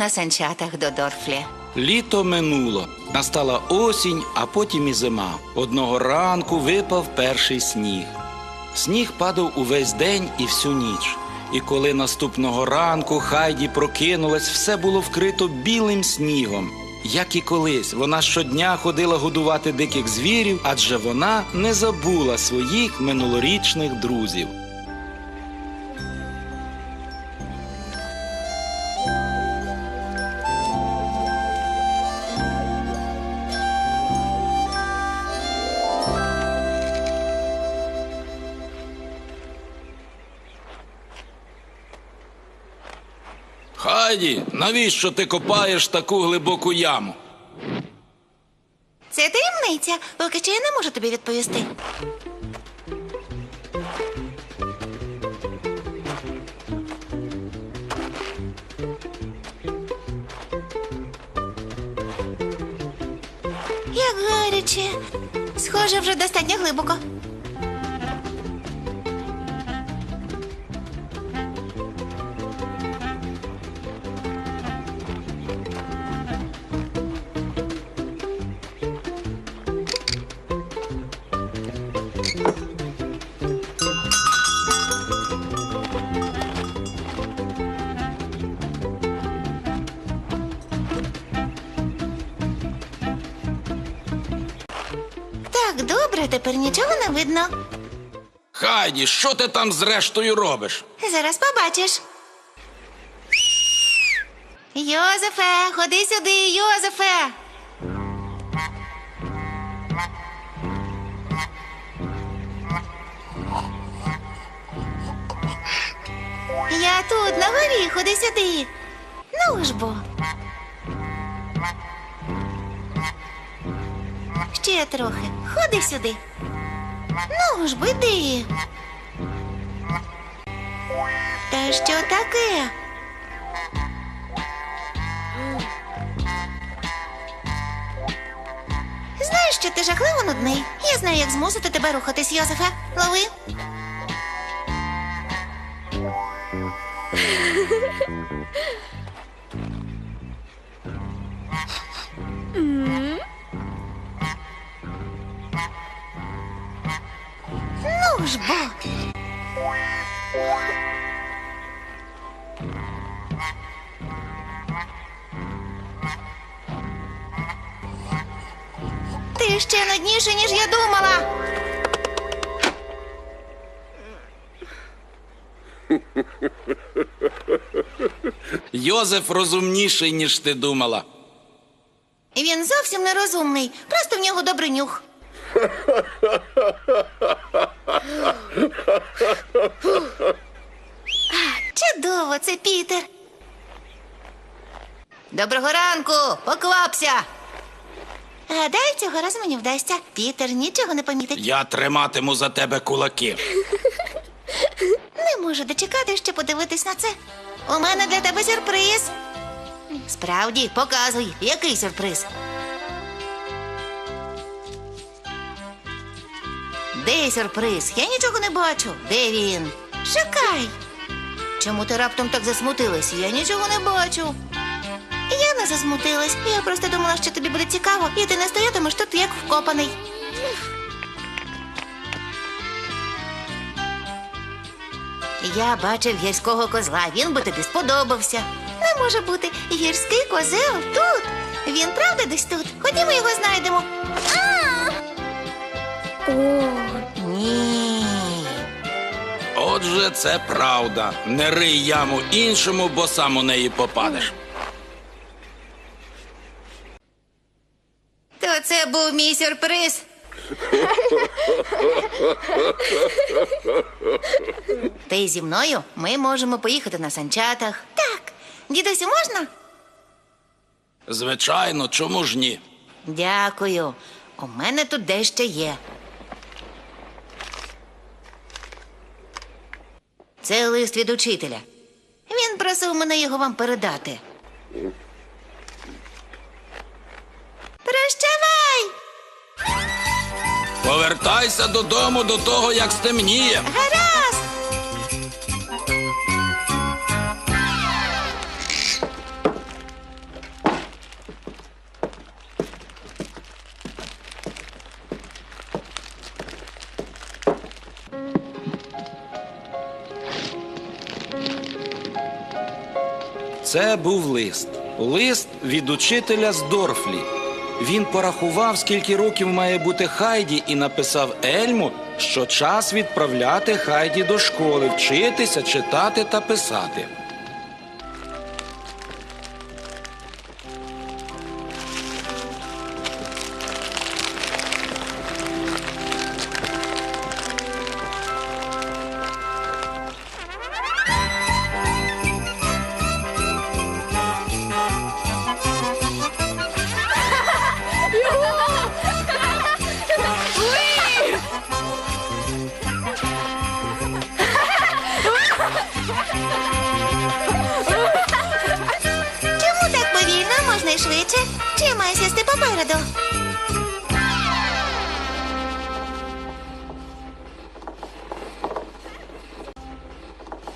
На санчатах до Дорфлі. Літо минуло. Настала осінь, а потім і зима. Одного ранку випав перший сніг. Сніг падав увесь день і всю ніч. І коли наступного ранку Хайді прокинулась, все було вкрито білим снігом. Як і колись, вона щодня ходила годувати диких звірів, адже вона не забула своїх минулорічних друзів. Хайді, навіщо ти копаєш таку глибоку яму? Це таємниця. Поки що я не можу тобі відповісти. Як гаряче. Схоже, вже достатньо глибоко. Видно. Хайді, що ти там зрештою робиш? Зараз побачиш. Йозефе, ходи сюди, Йозефе. Я тут, на горі, ходи сюди. Ну ж бо. Ще трохи. Ходи сюди. Ну ж бо. Та що таке? Знаєш, що ти жахливо нудний. Я знаю, як змусити тебе рухатись, Йозефе. Лови. нудніше, ніж я думала. Йозеф розумніший, ніж ти думала. Він зовсім не розумний, просто в нього добрий нюх. Чудово, це Пітер. Доброго ранку, поквапся. Гадаю, цього разу мені вдасться. Пітер нічого не помітить. Я триматиму за тебе кулаки. Не можу дочекати, щоб подивитись на це. У мене для тебе сюрприз. Справді, показуй, який сюрприз. Де сюрприз? Я нічого не бачу. Де він? Шукай. Чому ти раптом так засмутилась? Я нічого не бачу. Я не засмутилась. Я просто думала, що тобі буде цікаво, і ти не стоятимеш тут як вкопаний. Я бачив гірського козла, він би тобі сподобався. Не може бути гірський козел тут. Він правда десь тут. Ходімо його знайдемо. О, ні. Отже, це правда. Не рий яму іншому, бо сам у неї попадеш. То це був мій сюрприз. Ти зі мною ми можемо поїхати на санчатах. Так, дідусю, можна? Звичайно, чому ж ні? Дякую. У мене тут дещо є. Це лист від учителя. Він просив мене його вам передати. Вертайся додому до того, як стемніє. Гаразд. Це був лист. Лист від учителя з Дорфлі. Він порахував, скільки років має бути Хайді, і написав Ельму, що час відправляти Хайді до школи, вчитися, читати та писати.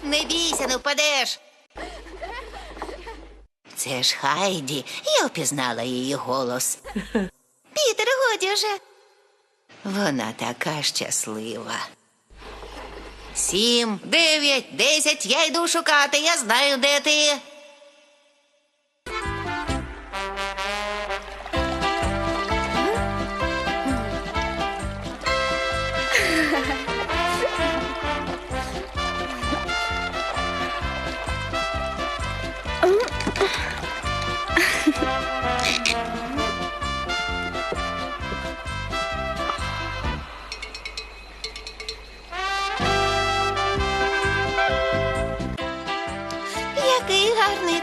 Не бійся, не впадеш. Це ж Хайді. Я впізнала її голос. Пітер, годі вже. Вона така щаслива. Сім, дев'ять, десять. Я йду шукати. Я знаю, де ти.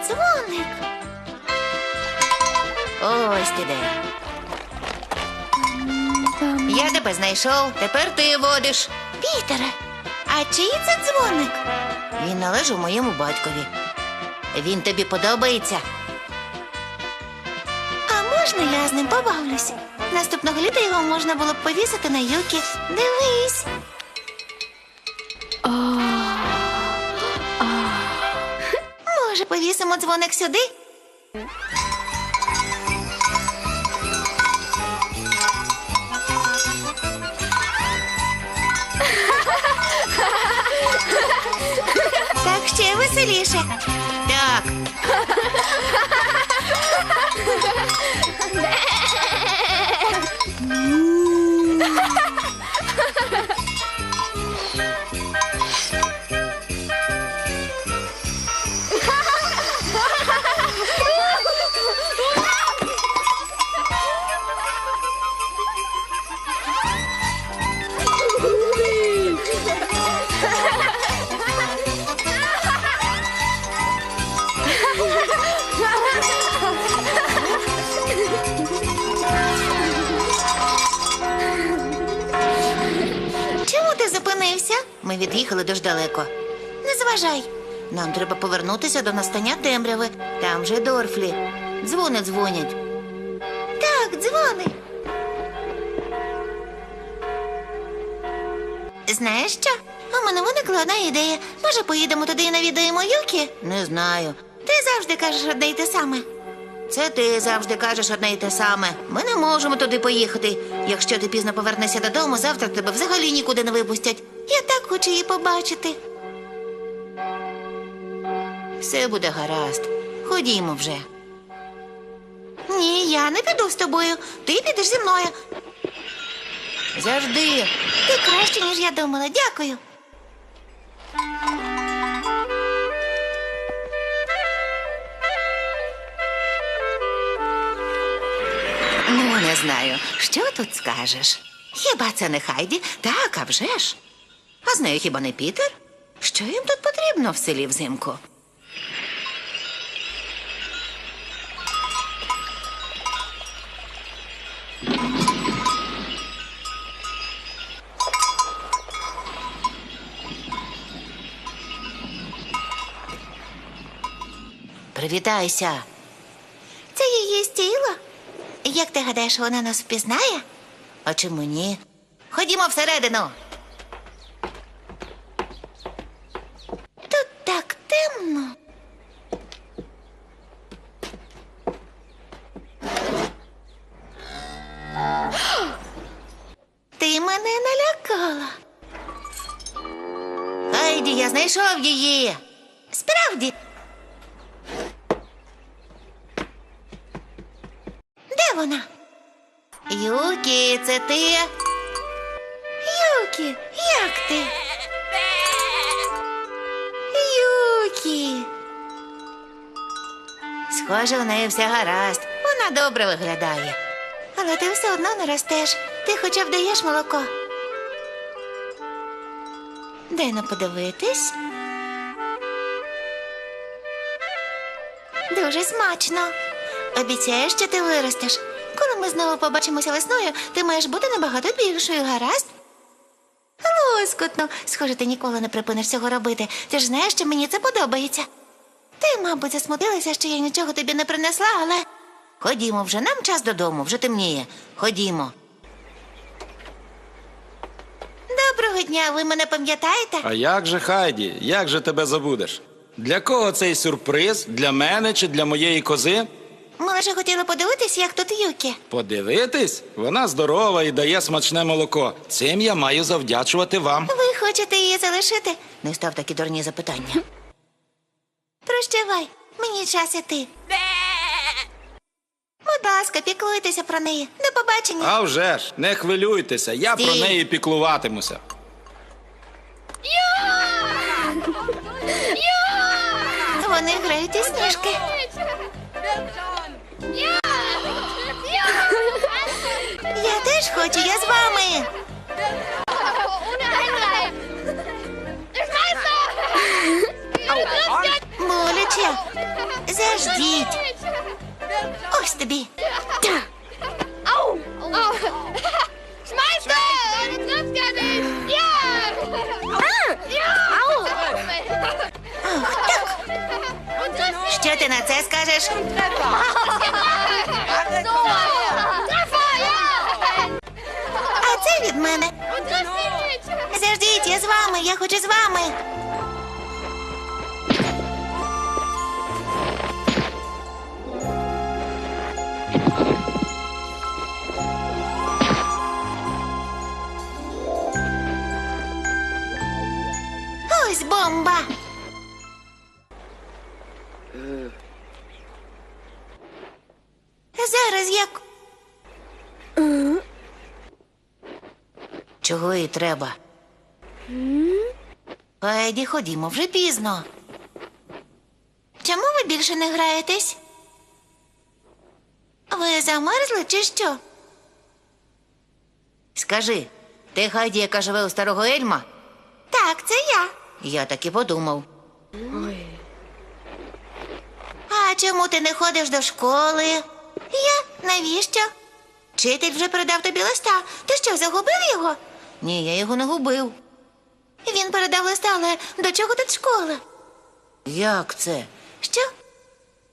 Дзвоник. Ось ти де. Я тебе знайшов, тепер ти водиш. Пітере, а чий це дзвоник? Він належав моєму батькові. Він тобі подобається. А можна я з ним побавлюсь? Наступного літа його можна було б повісити на юкі. Дивись. Повісимо дзвоник сюди? Так ще веселіше. Зупинився? Ми від'їхали дуже далеко. Не зважай. Нам треба повернутися до настання темряви. Там же Дорфлі. Дзвони дзвонять. Так, дзвони. Знаєш що? У мене виникла одна ідея. Може, поїдемо туди і навідаємо Юкі? Не знаю. Ти завжди кажеш одне й те саме. Це ти завжди кажеш одне й те саме. Ми не можемо туди поїхати. Якщо ти пізно повернешся додому, завтра тебе взагалі нікуди не випустять. Я так хочу її побачити. Все буде гаразд. Ходімо вже. Ні, я не піду з тобою. Ти підеш зі мною. Завжди. Ти краще, ніж я думала. Дякую. Знаю, що тут скажеш? Хіба це не Хайді? Так, а вже ж. А з нею хіба не Пітер? Що їм тут потрібно в селі взимку? Привітайся. Це її стіло. Як ти гадаєш, вона нас впізнає? А чому ні? Ходімо всередину. Тут так темно. Ти мене налякала. Хайді, я знайшов її. Справді. Де вона? Юкі, це ти? Юкі, як ти? Юкі. Схоже, у неї все гаразд. Вона добре виглядає. Але ти все одно не ростеш. Ти хоча б даєш молоко. Дай на подивитись. Дуже смачно. Обіцяєш, що ти виростеш. Ми знову побачимося весною, ти маєш бути набагато більшою, гаразд? Лоскотно. Схоже, ти ніколи не припиниш цього робити. Ти ж знаєш, що мені це подобається. Ти, мабуть, засмутилася, що я нічого тобі не принесла, але. Ходімо вже, нам час додому, вже темніє. Ходімо. Доброго дня, ви мене пам'ятаєте? А як же Хайді? Як же тебе забудеш? Для кого цей сюрприз? Для мене чи для моєї кози? Ми лише хотіли подивитись, як тут Юкі. Подивитись? Вона здорова і дає смачне молоко. Цим я маю завдячувати вам. Ви хочете її залишити? Не став такі дурні запитання. Прощавай, мені час іти. Будь ласка, піклуйтеся про неї. До побачення. А вже ж, не хвилюйтеся, я про неї піклуватимуся. Вони грають у сніжки. Я теж хочу, я з вами. Боляче. Заждіть. Ось тобі. Що ти на це скажеш? А це від мене. Заждіть, я з вами, я хочу з вами. Треба? Хайді, ходімо, вже пізно. Чому ви більше не граєтесь? Ви замерзли чи що? Скажи, ти Хайді, яка живе у старого Ельма? Так, це я. Я так і подумав. А чому ти не ходиш до школи? Я? Навіщо? Вчитель вже передав тобі листа. Ти що, загубив його? Ні, я його не губив. Він передав листа, але до чого тут школа? Як це? Що?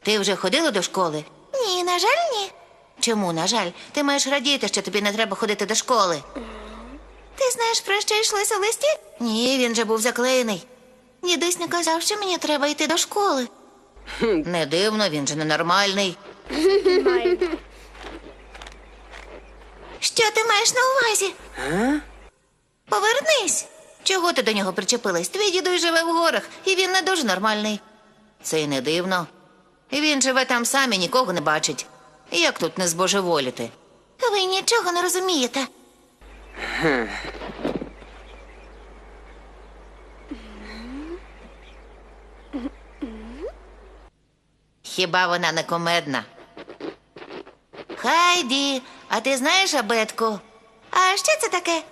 Ти вже ходила до школи? Ні, на жаль, ні. Чому, на жаль, ти маєш радіти, що тобі не треба ходити до школи. Ти знаєш, про що йшлося в листі? Ні, він же був заклеєний. Дідусь не казав, що мені треба йти до школи. Не дивно, він же ненормальний. Що ти маєш на увазі? Повернись. Чого ти до нього причепилась? Твій дідусь живе в горах, і він не дуже нормальний. Це й не дивно. Він живе там сам і нікого не бачить. Як тут не збожеволіти? Ви нічого не розумієте. Хіба вона не комедна? Хайді, а ти знаєш абетку? А що це таке?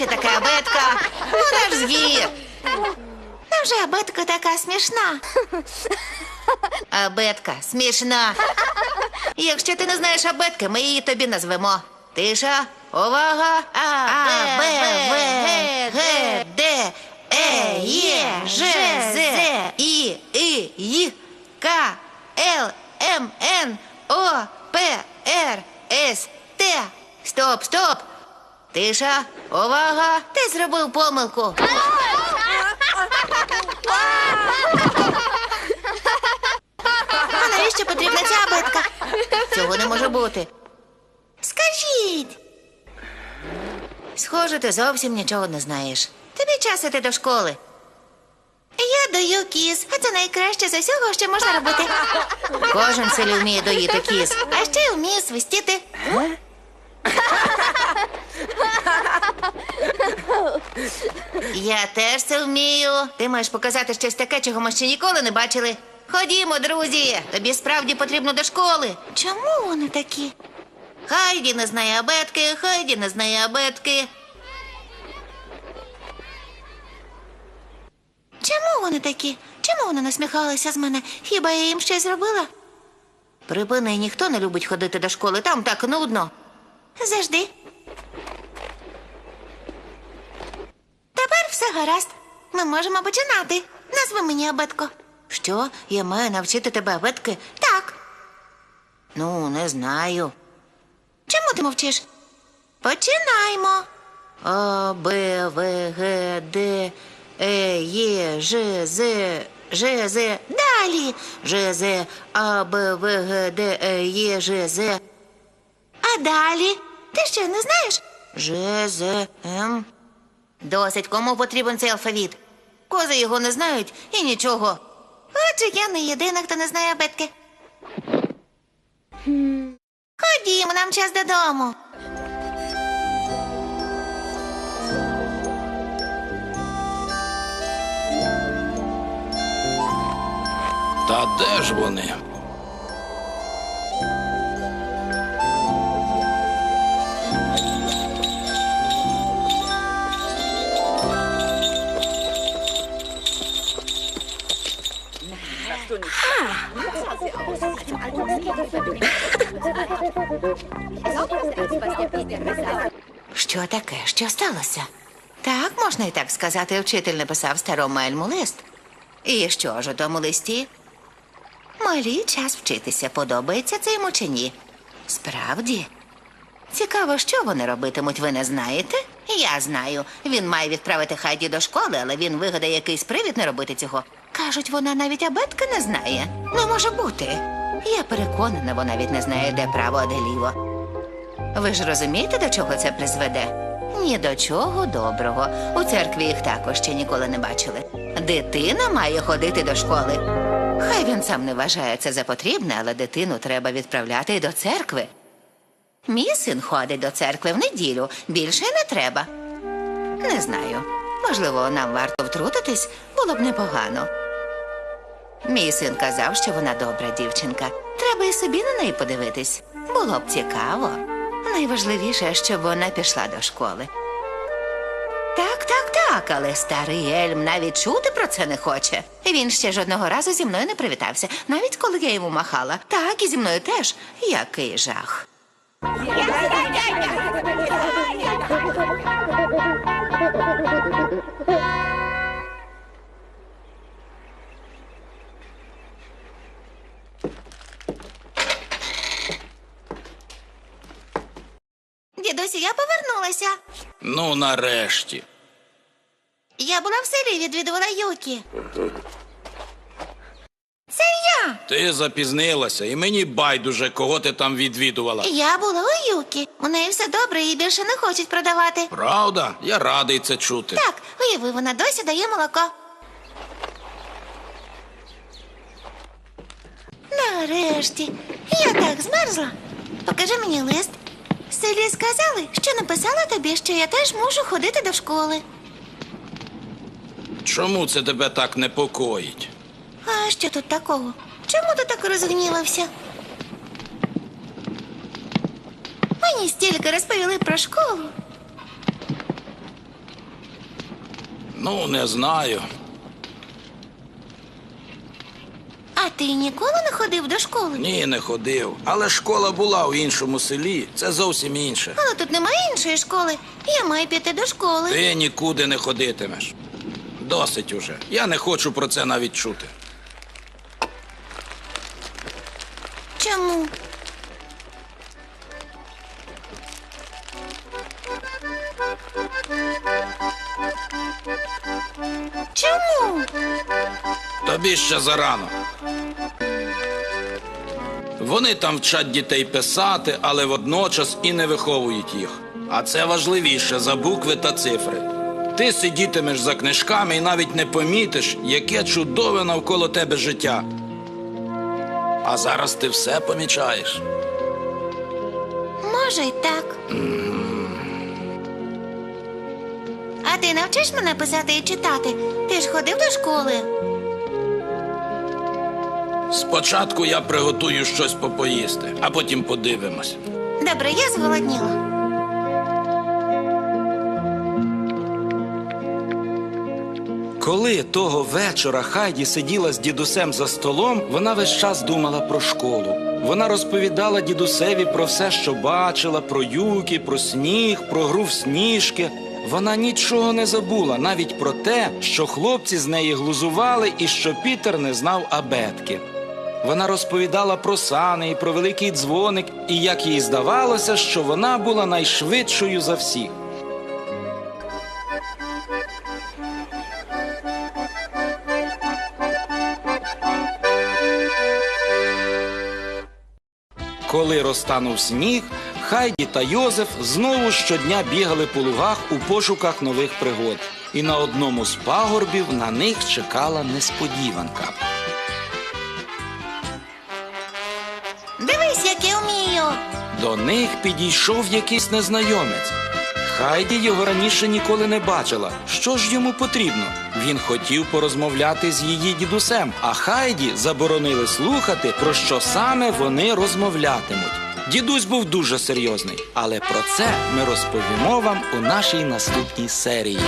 Не знає, абетка. Вона ж з гір. Невже абетка така смішна? Абетка смішна. Якщо ти не знаєш абетки, ми її тобі назвемо. Тиша, увага. А, Б, В, Г, Д, Е, Є, Ж, З, І, І, Й, К, Л, М, Н, О, П, Р, С, Т. Стоп, стоп. Тиша, увага. Ти зробив помилку. А навіщо потрібна ця абетка? Цього не може бути. Скажіть. Схоже, ти зовсім нічого не знаєш. Тобі час іти до школи. Я даю кіз, а це найкраще з усього, що можна робити. Кожен селі вміє доїти кіз, а ще й вміє свистіти. Я теж це вмію. Ти маєш показати щось таке, чого ми ще ніколи не бачили. Ходімо, друзі, тобі справді потрібно до школи. Чому вони такі? Хайді не знає абетки, Хайді не знає абетки. Чому вони такі? Чому вони насміхалися з мене? Хіба я їм щось зробила? Припини, ніхто не любить ходити до школи, там так нудно. Завжди. Тепер все гаразд. Ми можемо починати. Назви мені абетко. Що? Я маю навчити тебе абетки? Так. Ну, не знаю. Чому ти мовчиш? Починаймо. А, Б, В, Г, Д, Е, Є, Ж, З, Ж, З. Далі. Ж, З, А, Б, В, Г, Д, Е, Є, Ж, З. А далі? Ти що, не знаєш? Ж, З, М. Досить, кому потрібен цей алфавіт. Кози його не знають і нічого. Отже, я не єдина, хто не знає абетки. Ходімо, нам час додому. Та де ж вони? Що таке? Що сталося? Так, можна і так сказати, вчитель написав старому Ельму лист. І що ж у тому листі? Малі час вчитися, подобається це йому чи ні. Справді. Цікаво, що вони робитимуть, ви не знаєте? Я знаю. Він має відправити Хайді до школи, але він вигадає якийсь привід не робити цього. Кажуть, вона навіть абетки не знає. Не може бути. Я переконана, вона навіть не знає, де право, а де ліво. Ви ж розумієте, до чого це призведе? Ні до чого доброго. У церкві їх також ще ніколи не бачили. Дитина має ходити до школи. Хай він сам не вважає це за потрібне, але дитину треба відправляти й до церкви. Мій син ходить до церкви в неділю, більше не треба. Не знаю. Можливо, нам варто втрутитись, було б непогано. Мій син казав, що вона добра дівчинка. Треба і собі на неї подивитись. Було б цікаво. Найважливіше, щоб вона пішла до школи. Так, так, так, але старий Ельм навіть чути про це не хоче. Він ще жодного разу зі мною не привітався, навіть коли я йому махала. Так, і зі мною теж. Який жах. Дідусю, я повернулася. Ну, нарешті. Я була в селі, відвідувала Юкі. Це я. Ти запізнилася, і мені байдуже, кого ти там відвідувала. Я була у Юкі. У неї все добре, її більше не хочуть продавати. Правда? Я радий це чути. Так, уяви, вона досі дає молоко. Нарешті. Я так змерзла. Покажи мені лист. В селі сказали, що написала тобі, що я теж можу ходити до школи. Чому це тебе так непокоїть? А що тут такого? Чому ти так розгнівався? Мені стільки розповіли про школу. Ну, не знаю. А ти ніколи не ходив до школи? Ні, не ходив. Але школа була у іншому селі. Це зовсім інше. Але тут немає іншої школи. Я маю піти до школи. Ти нікуди не ходитимеш. Досить уже. Я не хочу про це навіть чути. Чому? Чому? Тобі ще зарано. Вони там вчать дітей писати, але водночас і не виховують їх. А це важливіше за букви та цифри. Ти сидітимеш за книжками і навіть не помітиш, яке чудове навколо тебе життя. А зараз ти все помічаєш. Може, й так. А ти навчиш мене писати і читати? Ти ж ходив до школи. Спочатку я приготую щось попоїсти, а потім подивимось. Добре, я зголодніла. Коли того вечора Хайді сиділа з дідусем за столом, вона весь час думала про школу. Вона розповідала дідусеві про все, що бачила, про юки, про сніг, про гру в сніжки. Вона нічого не забула, навіть про те, що хлопці з неї глузували і що Пітер не знав абетки. Вона розповідала про сани і про великий дзвоник, і як їй здавалося, що вона була найшвидшою за всіх. Коли розтанув сніг, Хайді та Йозеф знову щодня бігали по лугах у пошуках нових пригод. І на одному з пагорбів на них чекала несподіванка. До них підійшов якийсь незнайомець. Хайді його раніше ніколи не бачила. Що ж йому потрібно? Він хотів порозмовляти з її дідусем, а Хайді заборонили слухати, про що саме вони розмовлятимуть. Дідусь був дуже серйозний, але про це ми розповімо вам у нашій наступній серії.